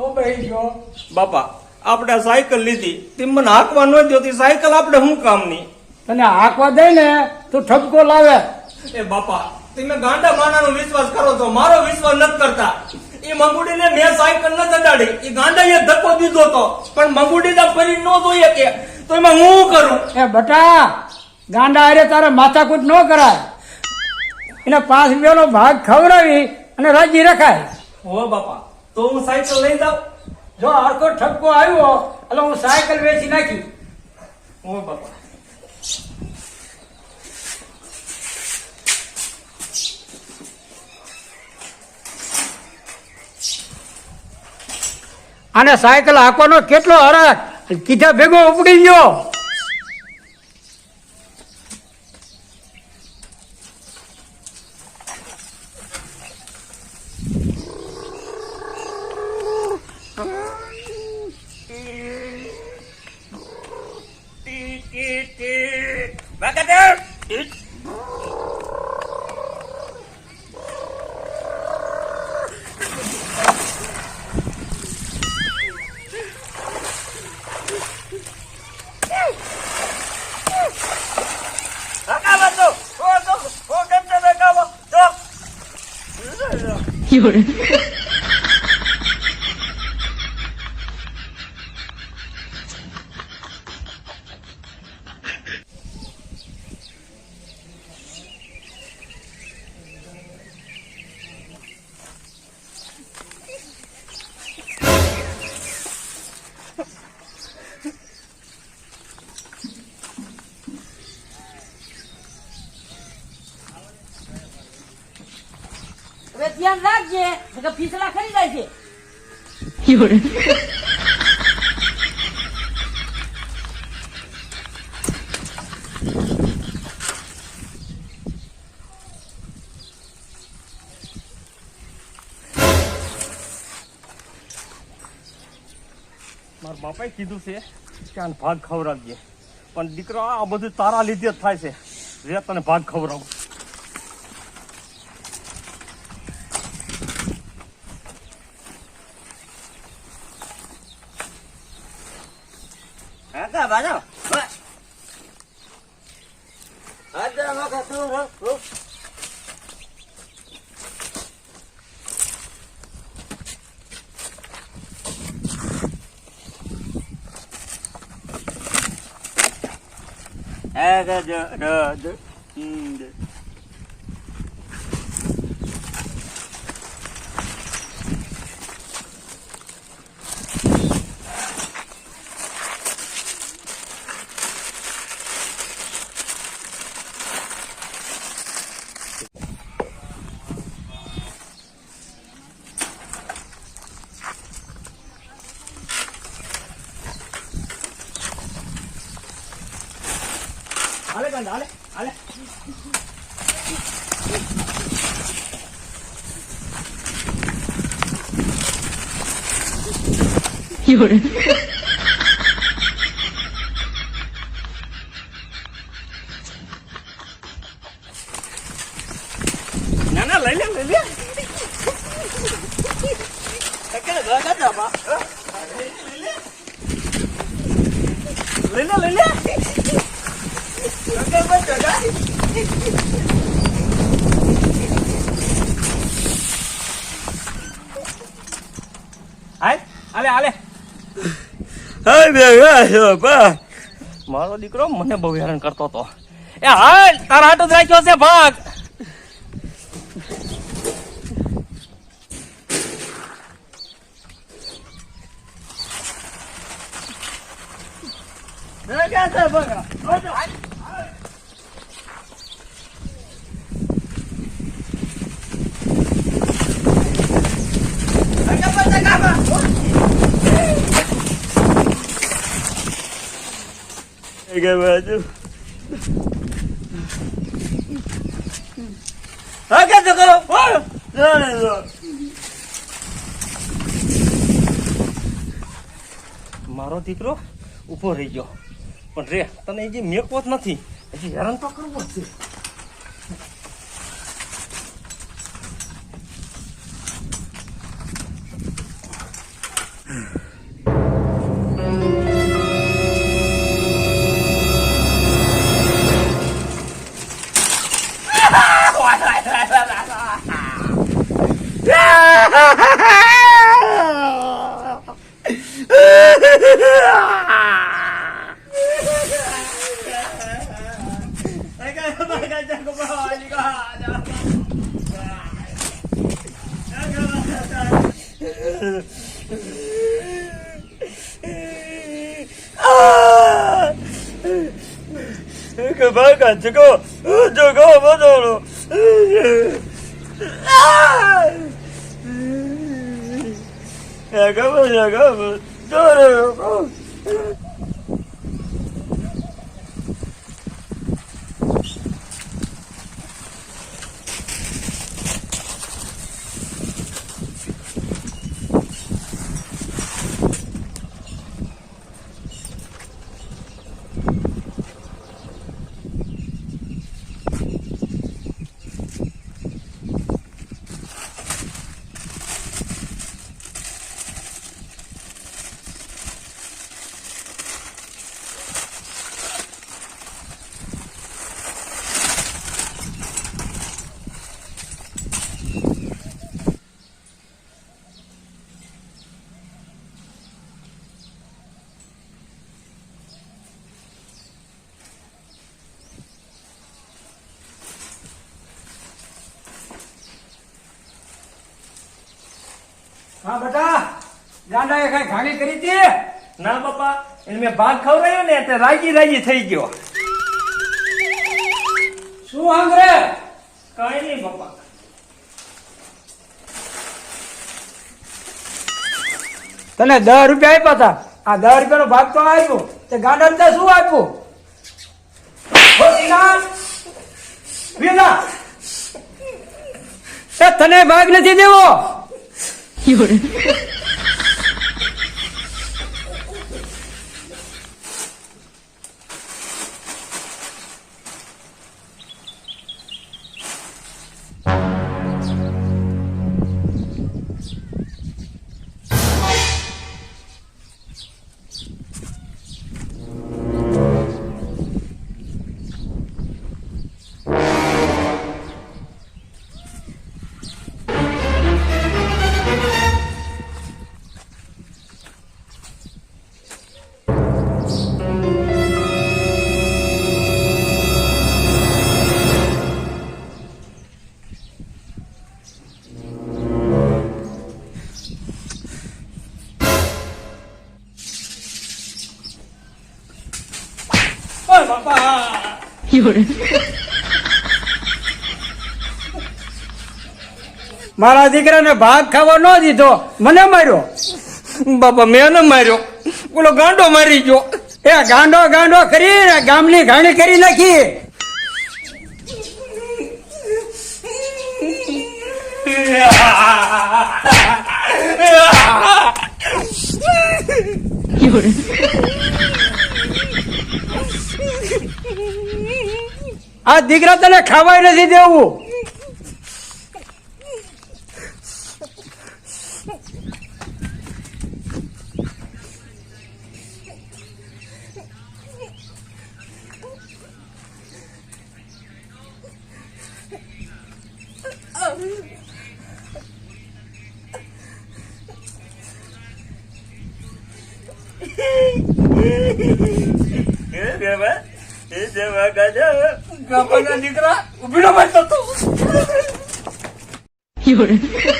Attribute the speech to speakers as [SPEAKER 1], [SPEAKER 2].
[SPEAKER 1] શું બેસી ગયો
[SPEAKER 2] બાપા આપણે સાયકલ લીધી. તે મને હાંકવા ન જોતી સાયકલ આપણે શું કામની?
[SPEAKER 1] તને હાંકવા દે ને તું ઠપકો લાવે.
[SPEAKER 2] એ બાપા તમે ગાંડા માનાનો વિશ્વાસ કરો છો મારો વિશ્વાસ નથી કરતા. એ મંગુડીને મેં સાયકલ ન ચડાડી એ ગાંડાએ ધક્કો દીધો તો પણ મંગુડીના ફરી ન જોઈએ કે. તો એમાં હું કરું?
[SPEAKER 1] એ બટા ગાંડા હારે તારે માથાકૂટ ન કરાય. એને પાંચ રૂપિયાનો ભાગ ખવડાવી અને રાજી રખાય.
[SPEAKER 2] હો બાપા તો હું સાયકલ લઈ દઉં
[SPEAKER 1] જો આખો ઠપકો આવ્યો, એટલે હું સાયકલ વેચી નાખી.
[SPEAKER 2] હું બાપા.
[SPEAKER 1] અને સાયકલ હાંકવાનો કેટલો હરખ કીધા ભેગો ઉપડી ગયો.
[SPEAKER 3] it, it. Back at there. It. You're ધ્યાન રાખજે. ફીસલા ખરી જાય છે
[SPEAKER 2] મારા બાપાએ કીધું છે કે આને ભાગ ખવડાવીએ પણ દીકરો આ બધું તારા લીધે જ થાય છે. રે તને ભાગ ખવડાવું.
[SPEAKER 4] કાકા બાજો આજા માકા તું રો Aga do do do do.
[SPEAKER 2] હાલે ગાંડા હાલે હાલે ના ના લઈ લે લઈ લે
[SPEAKER 4] Kakak gak ada apa?
[SPEAKER 2] લઈ લે લઈ લે
[SPEAKER 4] Kakak baca kan?
[SPEAKER 2] હાલ હાલે હાલે
[SPEAKER 4] Hai biar apa?
[SPEAKER 2] મારો દીકરો મને બહુ હેરાન કરતો હતો. એ હાલ તારા હાટો જ રાખ્યો છે ભાગ.
[SPEAKER 4] Kakak ada apa? Baju. Kakak tu kalau, wah, jangan tu.
[SPEAKER 2] મારો દીકરો ઊભો રહી ગયો પણ રે તને જે મેકવો જ નથી હજી હેરાન તો કરવો જ છે
[SPEAKER 4] 그만 저거 저거 뭐더러 잠깐만 잠깐만 저러
[SPEAKER 1] હા બેટા ગાંડાએ કઈ ઘાણી કરી હતી?
[SPEAKER 2] ના બાપા એને મેં ભાગ ખવડાયો ને એટલે રાજી રાજી થઈ ગયો.
[SPEAKER 1] શું આંગરે
[SPEAKER 2] કઈ નહીં બાપા
[SPEAKER 1] તને દસ રૂપિયા આપ્યા હતા. આ દસ રૂપિયાનો ભાગ તો આપ્યો. તે ગાંડા તે શું આપ્યું! તને ભાગ નથી દેવો.
[SPEAKER 2] 有人 ઓય બાપા
[SPEAKER 1] મારા દીકરાને ભાગ ખાવા ન દીધો મને માર્યો.
[SPEAKER 2] બાપા મેં ન માર્યો. બોલો ગાંડો મારી ગયો.
[SPEAKER 1] એ ગાંડો ગાંડો કરી ગામની ઘાણી કરી નાખી. આ દીકરા તને ખાવાય નથી દેવું.
[SPEAKER 2] બાપાના દીકરા ઊભી નો મારતો તું
[SPEAKER 3] You're